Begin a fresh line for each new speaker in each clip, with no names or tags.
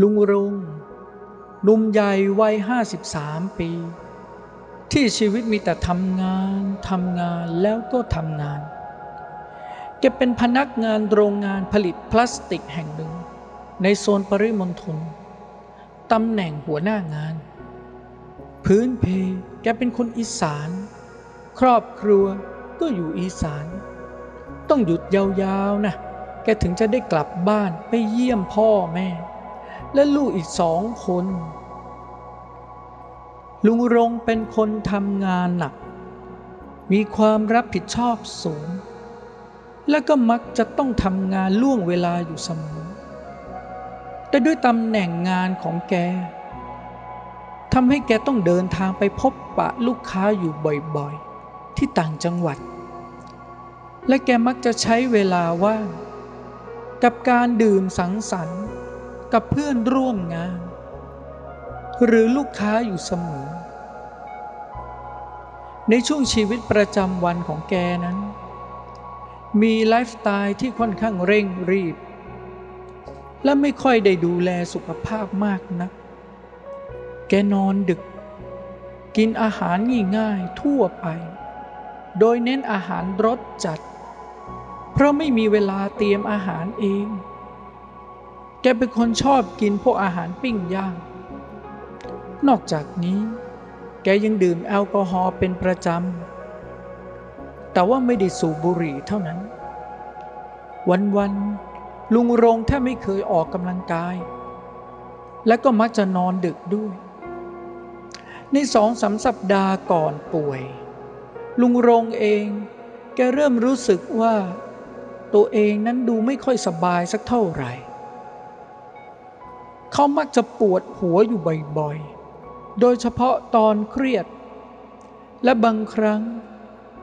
ลุงรงหนุ่มใหญ่วัยห้าสิบสามปี ที่ชีวิตมีแต่ทำงานทำงานแล้วก็ทำงานแกเป็นพนักงานโรงงานผลิตพลาสติกแห่งหนึ่ง ในโซนปริมณฑลตำแหน่งหัวหน้างาน พื้นเพแกเป็นคนอีสาน ครอบครัวก็อยู่อีสาน ต้องหยุดยาวๆนะแกถึงจะได้กลับบ้านไปเยี่ยมพ่อแม่ และลูกอีกสองคน ลุงรงเป็นคนทำงานหนัก มีความรับผิดชอบสูง และก็มักจะต้องทำงานล่วงเวลาอยู่เสมอ แต่ด้วยตำแหน่งงานของแกทำให้แกต้องเดินทางไปพบปะลูกค้าอยู่บ่อยๆ ที่ต่างจังหวัด และแกมักจะใช้เวลาว่างกับการดื่มสังสรรค์ กับเพื่อนร่วมงาน หรือลูกค้าอยู่เสมอ ในช่วงชีวิตประจำวันของแกนั้น มีไลฟ์สไตล์ที่ค่อนข้างเร่งรีบ และไม่ค่อยได้ดูแลสุขภาพมากนัก แกนอนดึก กินอาหารง่ายๆทั่วไป โดยเน้นอาหารรสจัด เพราะไม่มีเวลาเตรียมอาหารเอง แกเป็นคนชอบกินพวกอาหารปิ้งย่าง นอกจากนี้ แกยังดื่มแอลกอฮอล์เป็นประจำ แต่ว่าไม่ได้สูบบุหรี่เท่านั้น วันๆ ลุงรงแทบไม่เคยออกกำลังกาย และก็มักจะนอนดึกด้วย ในสองสามสัปดาห์ก่อนป่วย ลุงรงเอง แกเริ่มรู้สึกว่า ตัวเองนั้นดูไม่ค่อยสบายสักเท่าไหร่ เขามักจะปวดหัวอยู่บ่อยๆ โดยเฉพาะตอนเครียด และบางครั้ง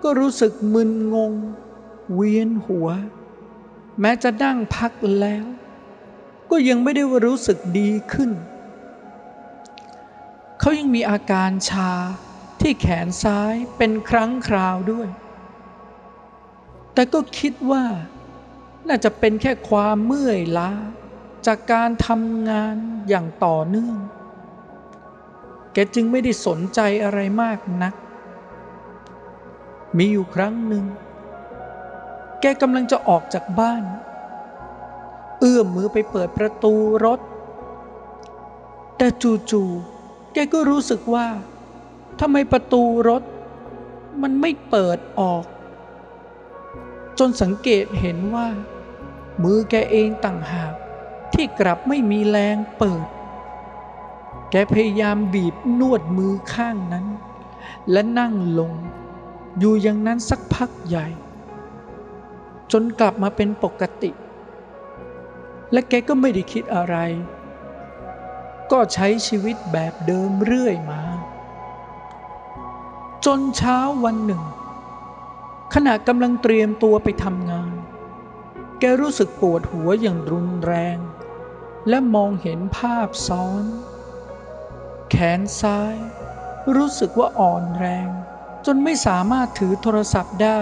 ก็รู้สึกมึนงง เวียนหัว แม้จะนั่งพักแล้ว ก็ยังไม่ได้รู้สึกดีขึ้น เขายังมีอาการชาที่แขนซ้ายเป็นครั้งคราวด้วย แต่ก็คิดว่าน่าจะเป็นแค่ความเมื่อยล้า จากการทำงานอย่างต่อเนื่อง แกจึงไม่ได้สนใจอะไรมากนัก มีอยู่ครั้งหนึ่ง แกกำลังจะออกจากบ้าน เอื้อมมือไปเปิดประตูรถ แต่จู่ๆ แกก็รู้สึกว่าทำไมประตูรถ มันไม่เปิดออก จนสังเกตเห็นว่า มือแกเองต่างหาก ที่กลับไม่มีแรงเปิด แกพยายามบีบนวดมือข้างนั้น และนั่งลง อยู่อย่างนั้นสักพักใหญ่ จนกลับมาเป็นปกติ และแกก็ไม่ได้คิดอะไร ก็ใช้ชีวิตแบบเดิมเรื่อยมา จนเช้าวันหนึ่ง ขณะกำลังเตรียมตัวไปทำงานแกรู้สึกปวดหัวอย่างรุนแรง และมองเห็นภาพซ้อน แขนซ้าย รู้สึกว่าอ่อนแรง จนไม่สามารถถือโทรศัพท์ได้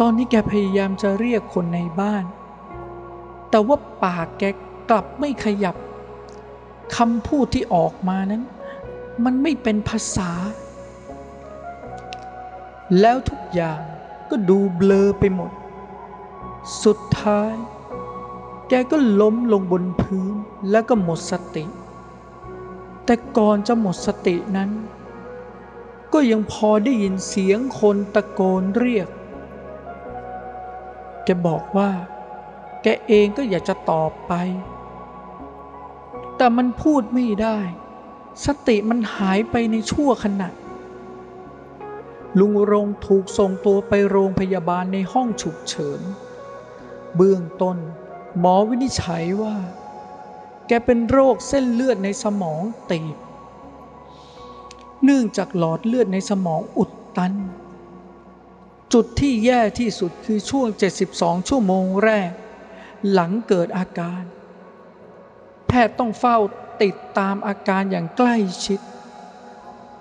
ตอนนี้แกพยายามจะเรียกคนในบ้าน แต่ว่าปากแกกลับไม่ขยับคำพูดที่ออกมานั้น มันไม่เป็นภาษา แล้วทุกอย่างก็ดูเบลอไปหมด สุดท้าย แกก็ล้มลงบนพื้นแล้วก็หมดสติ แต่ก่อนจะหมดสตินั้น ก็ยังพอได้ยินเสียงคนตะโกนเรียก แกบอกว่า แกเองก็อยากจะตอบไป แต่มันพูดไม่ได้ สติมันหายไปในชั่วขณะ ลุงรงถูกส่งตัวไปโรงพยาบาลในห้องฉุกเฉิน เบื้องต้น หมอวินิจฉัยว่า แกเป็นโรคเส้นเลือดในสมองตีบ เนื่องจากหลอดเลือดในสมองอุดตัน จุดที่แย่ที่สุดคือช่วง 72 ชั่วโมงแรก หลังเกิดอาการ แพทย์ต้องเฝ้าติดตามอาการอย่างใกล้ชิด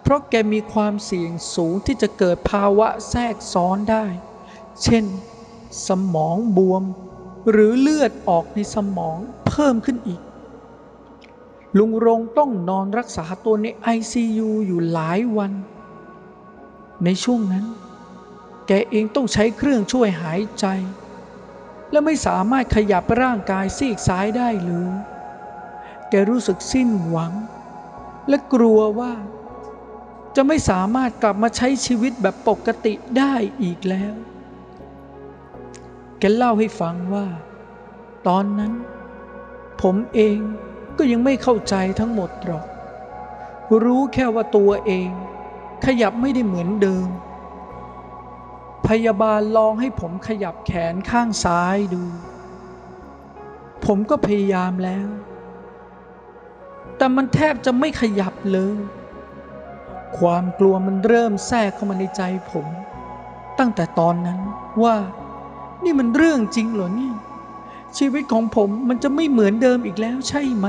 เพราะแกมีความเสี่ยงสูงที่จะเกิดภาวะแทรกซ้อนได้ เช่น สมองบวม หรือเลือดออกในสมองเพิ่มขึ้นอีก ลุงรงต้องนอนรักษาตัวใน ICU อยู่หลายวัน ในช่วงนั้น แกเองต้องใช้เครื่องช่วยหายใจ และไม่สามารถขยับร่างกายซีกซ้ายได้เลยแกรู้สึกสิ้นหวัง และกลัวว่า จะไม่สามารถกลับมาใช้ชีวิตแบบปกติได้อีกแล้ว แกเล่าให้ฟังว่า ตอนนั้น ผมเองก็ยังไม่เข้าใจทั้งหมดหรอก รู้แค่ว่าตัวเอง ขยับไม่ได้เหมือนเดิม พยาบาลลองให้ผมขยับแขนข้างซ้ายดู ผมก็พยายามแล้ว แต่มันแทบจะไม่ขยับเลย ความกลัวมันเริ่มแทรกเข้ามาในใจผม ตั้งแต่ตอนนั้นว่า นี่มันเรื่องจริงเหรอเนี่ย ชีวิตของผมมันจะไม่เหมือนเดิมอีกแล้วใช่ไหม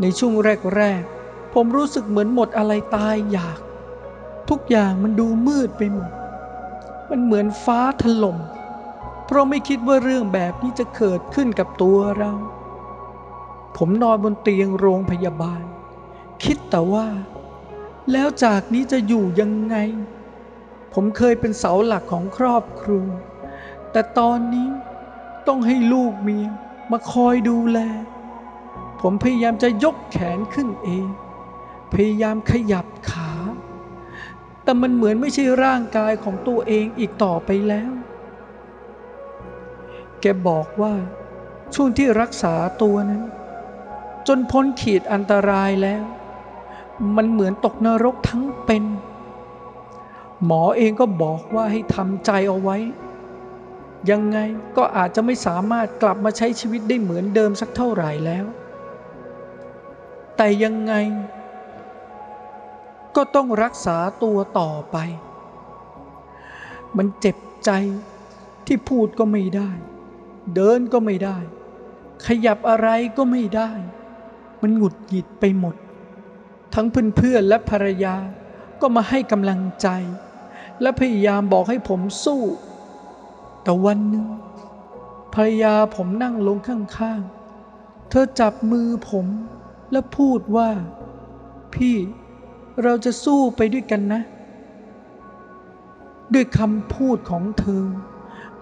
ในช่วงแรกๆ ผมรู้สึกเหมือนหมดอะไรตายอยาก ทุกอย่างมันดูมืดไปหมด มันเหมือนฟ้าถล่ม เพราะไม่คิดว่าเรื่องแบบนี้จะเกิดขึ้นกับตัวเรา ผมนอนบนเตียงโรงพยาบาล คิดแต่ว่า แล้วจากนี้จะอยู่ยังไง ผมเคยเป็นเสาหลักของครอบครัว แต่ตอนนี้ต้องให้ลูกเมียมาคอยดูแล ผมพยายามจะยกแขนขึ้นเอง พยายามขยับขา แต่มันเหมือนไม่ใช่ร่างกายของตัวเองอีกต่อไปแล้ว แกบอกว่าช่วงที่รักษาตัวนั้น จนพ้นขีดอันตรายแล้ว มันเหมือนตกนรกทั้งเป็น หมอเองก็บอกว่าให้ทำใจเอาไว้ ยังไงก็อาจจะไม่สามารถกลับมาใช้ชีวิตได้เหมือนเดิมสักเท่าไหร่แล้ว แต่ยังไง ก็ต้องรักษาตัวต่อไป มันเจ็บใจที่พูดก็ไม่ได้ เดินก็ไม่ได้ ขยับอะไรก็ไม่ได้ มันหงุดหงิดไปหมด ทั้งเพื่อนๆและภรรยาก็มาให้กำลังใจ และพยายามบอกให้ผมสู้ แต่วันหนึ่งภรรยาผมนั่งลงข้างๆ เธอจับมือผมและพูดว่า พี่เราจะสู้ไปด้วยกันนะ ด้วยคำพูดของเธอ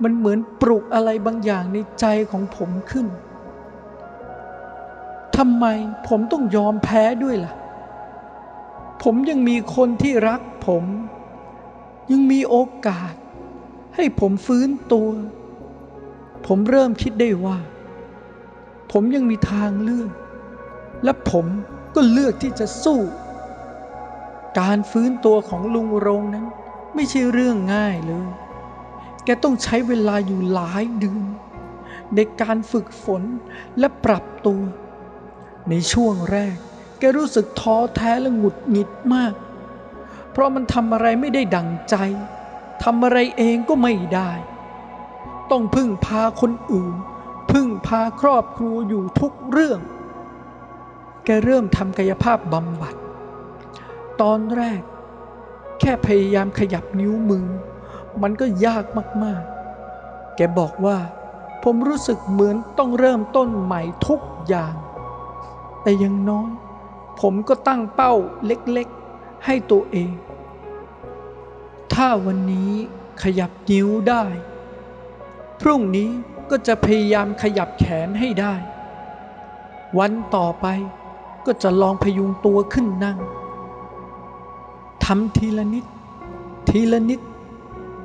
มันเหมือนปลุกอะไรบางอย่างในใจของผมขึ้นทำไมผมต้องยอมแพ้ด้วยล่ะ ผมยังมีคนที่รักผม ยังมีโอกาส ให้ผมฟื้นตัว ผมเริ่มคิดได้ว่า ผมยังมีทางเลือก และผมก็เลือกที่จะสู้ การฟื้นตัวของลุงโรงนั้น ไม่ใช่เรื่องง่ายเลย แกต้องใช้เวลาอยู่หลายเดือนในการฝึกฝนและปรับตัว ในช่วงแรก แกรู้สึกท้อแท้และหงุดหงิดมาก เพราะมันทำอะไรไม่ได้ดังใจ ทำอะไรเองก็ไม่ได้ ต้องพึ่งพาคนอื่น พึ่งพาครอบครัวอยู่ทุกเรื่อง แกเริ่มทำกายภาพบำบัด ตอนแรก แค่พยายามขยับนิ้วมือ มันก็ยากมากๆ แกบอกว่า ผมรู้สึกเหมือนต้องเริ่มต้นใหม่ทุกอย่าง แต่ยังน้อย ผมก็ตั้งเป้าเล็กๆ ให้ตัวเอง ถ้าวันนี้ขยับนิ้วได้ พรุ่งนี้ก็จะพยายามขยับแขนให้ได้ วันต่อไปก็จะลองพยุงตัวขึ้นนั่งทำทีละนิด ทีละนิด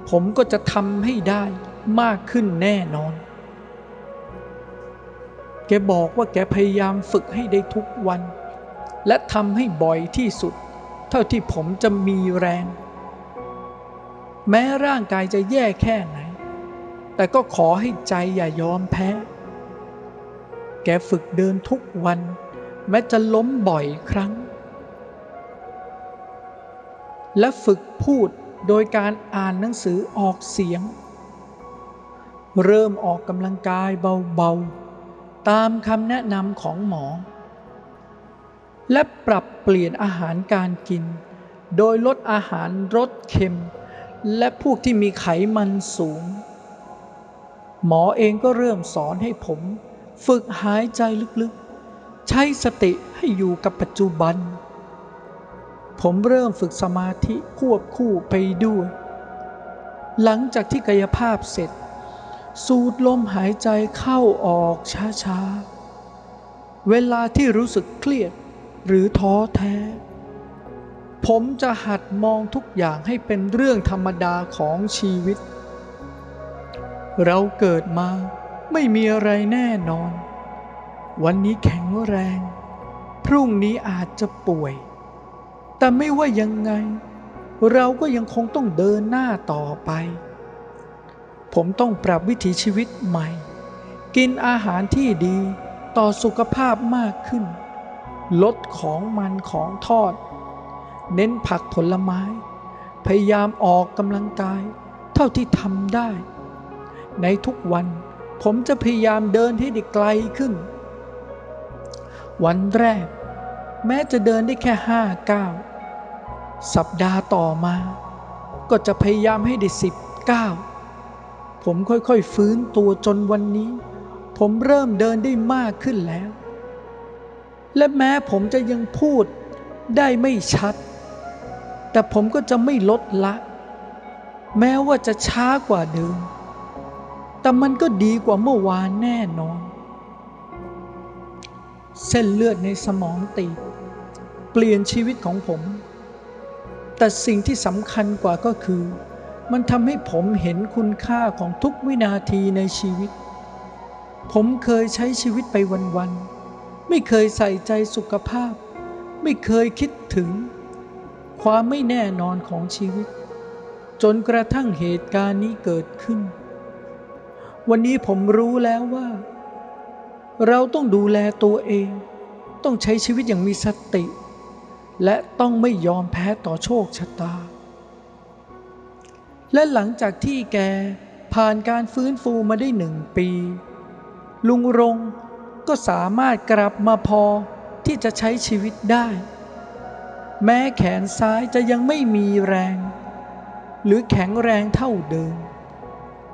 ผมก็จะทำให้ได้มากขึ้นแน่นอน แกบอกว่าแกพยายามฝึกให้ได้ทุกวัน และทำให้บ่อยที่สุด เท่าที่ผมจะมีแรง แม้ร่างกายจะแย่แค่ไหน แต่ก็ขอให้ใจอย่ายอมแพ้ แกฝึกเดินทุกวัน แม้จะล้มบ่อยครั้ง และฝึกพูดโดยการอ่านหนังสือออกเสียง เริ่มออกกำลังกายเบาๆ ตามคำแนะนำของหมอ และปรับเปลี่ยนอาหารการกิน โดยลดอาหารรสเค็ม และพวกที่มีไขมันสูง หมอเองก็เริ่มสอนให้ผม ฝึกหายใจลึกๆ ใช้สติให้อยู่กับปัจจุบัน ผมเริ่มฝึกสมาธิควบคู่ไปด้วย หลังจากที่กายภาพเสร็จ สูดลมหายใจเข้าออกช้าๆ เวลาที่รู้สึกเครียดหรือท้อแท้ ผมจะหัดมองทุกอย่างให้เป็นเรื่องธรรมดาของชีวิต เราเกิดมาไม่มีอะไรแน่นอน วันนี้แข็งแรง พรุ่งนี้อาจจะป่วย แต่ไม่ว่ายังไง เราก็ยังคงต้องเดินหน้าต่อไป ผมต้องปรับวิถีชีวิตใหม่ กินอาหารที่ดีต่อสุขภาพมากขึ้น ลดของมันของทอด เน้นผักผลไม้ พยายามออกกำลังกาย เท่าที่ทำได้ ในทุกวันผมจะพยายามเดินให้ได้ไกลขึ้น วันแรก แม้จะเดินได้แค่ห้าก้าวสัปดาห์ต่อมา ก็จะพยายามให้ได้สิบก้าวผมค่อยๆฟื้นตัวจนวันนี้ ผมเริ่มเดินได้มากขึ้นแล้ว และแม้ผมจะยังพูดได้ไม่ชัด แต่ผมก็จะไม่ลดละ แม้ว่าจะช้ากว่าเดิม แต่มันก็ดีกว่าเมื่อวานแน่นอน เส้นเลือดในสมองตีเปลี่ยนชีวิตของผม แต่สิ่งที่สำคัญกว่าก็คือ มันทำให้ผมเห็นคุณค่าของทุกวินาทีในชีวิต ผมเคยใช้ชีวิตไปวันๆไม่เคยใส่ใจสุขภาพ ไม่เคยคิดถึง ความไม่แน่นอนของชีวิต จนกระทั่งเหตุการณ์นี้เกิดขึ้น วันนี้ผมรู้แล้วว่า เราต้องดูแลตัวเอง ต้องใช้ชีวิตอย่างมีสติ และต้องไม่ยอมแพ้ต่อโชคชะตา และหลังจากที่แกผ่านการฟื้นฟูมาได้หนึ่งปี ลุงรงก็สามารถกลับมาพอที่จะใช้ชีวิตได้ แม้แขนซ้ายจะยังไม่มีแรง หรือแข็งแรงเท่าเดิม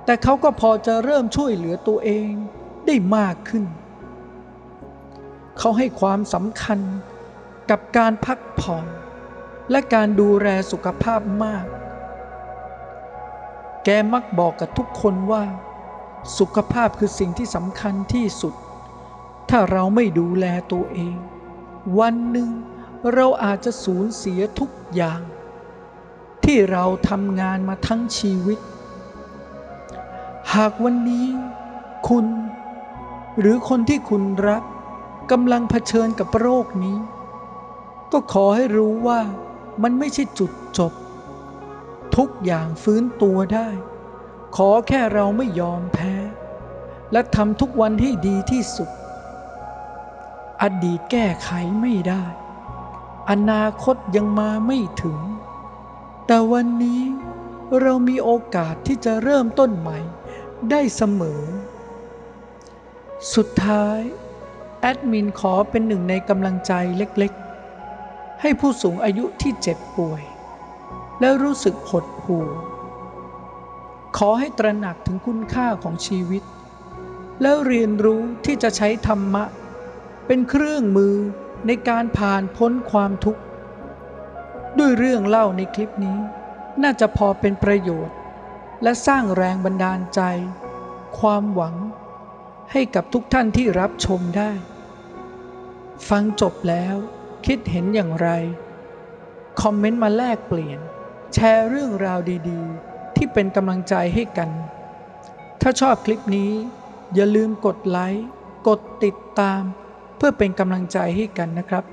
แต่เขาก็พอจะเริ่มช่วยเหลือตัวเองได้มากขึ้น เขาให้ความสำคัญกับการพักผ่อนและการดูแลสุขภาพมาก แกมักบอกกับทุกคนว่า สุขภาพคือสิ่งที่สำคัญที่สุด ถ้าเราไม่ดูแลตัวเอง วันหนึ่ง เราอาจจะสูญเสียทุกอย่าง ที่เราทำงานมาทั้งชีวิต หากวันนี้คุณ หรือคนที่คุณรักกำลังเผชิญกับโรคนี้ ก็ขอให้รู้ว่ามันไม่ใช่จุดจบ ทุกอย่างฟื้นตัวได้ ขอแค่เราไม่ยอมแพ้ และทำทุกวันให้ดีที่สุด อดีตแก้ไขไม่ได้ อนาคตยังมาไม่ถึง แต่วันนี้เรามีโอกาสที่จะเริ่มต้นใหม่ได้เสมอ สุดท้าย แอดมินขอเป็นหนึ่งในกำลังใจเล็กๆ ให้ผู้สูงอายุที่เจ็บป่วย และรู้สึกหดหู่ ขอให้ตระหนักถึงคุณค่าของชีวิต แล้วเรียนรู้ที่จะใช้ธรรมะ เป็นเครื่องมือ ในการผ่านพ้นความทุกข์ ด้วยเรื่องเล่าในคลิปนี้ น่าจะพอเป็นประโยชน์ และสร้างแรงบันดาลใจ ความหวัง ให้กับทุกท่านที่รับชมได้ ฟังจบแล้วคิดเห็นอย่างไร คอมเมนต์มาแลกเปลี่ยน แชร์เรื่องราวดีๆ ที่เป็นกำลังใจให้กัน ถ้าชอบคลิปนี้ อย่าลืมกดไลค์ กดติดตาม เพื่อเป็นกำลังใจให้กันนะครับ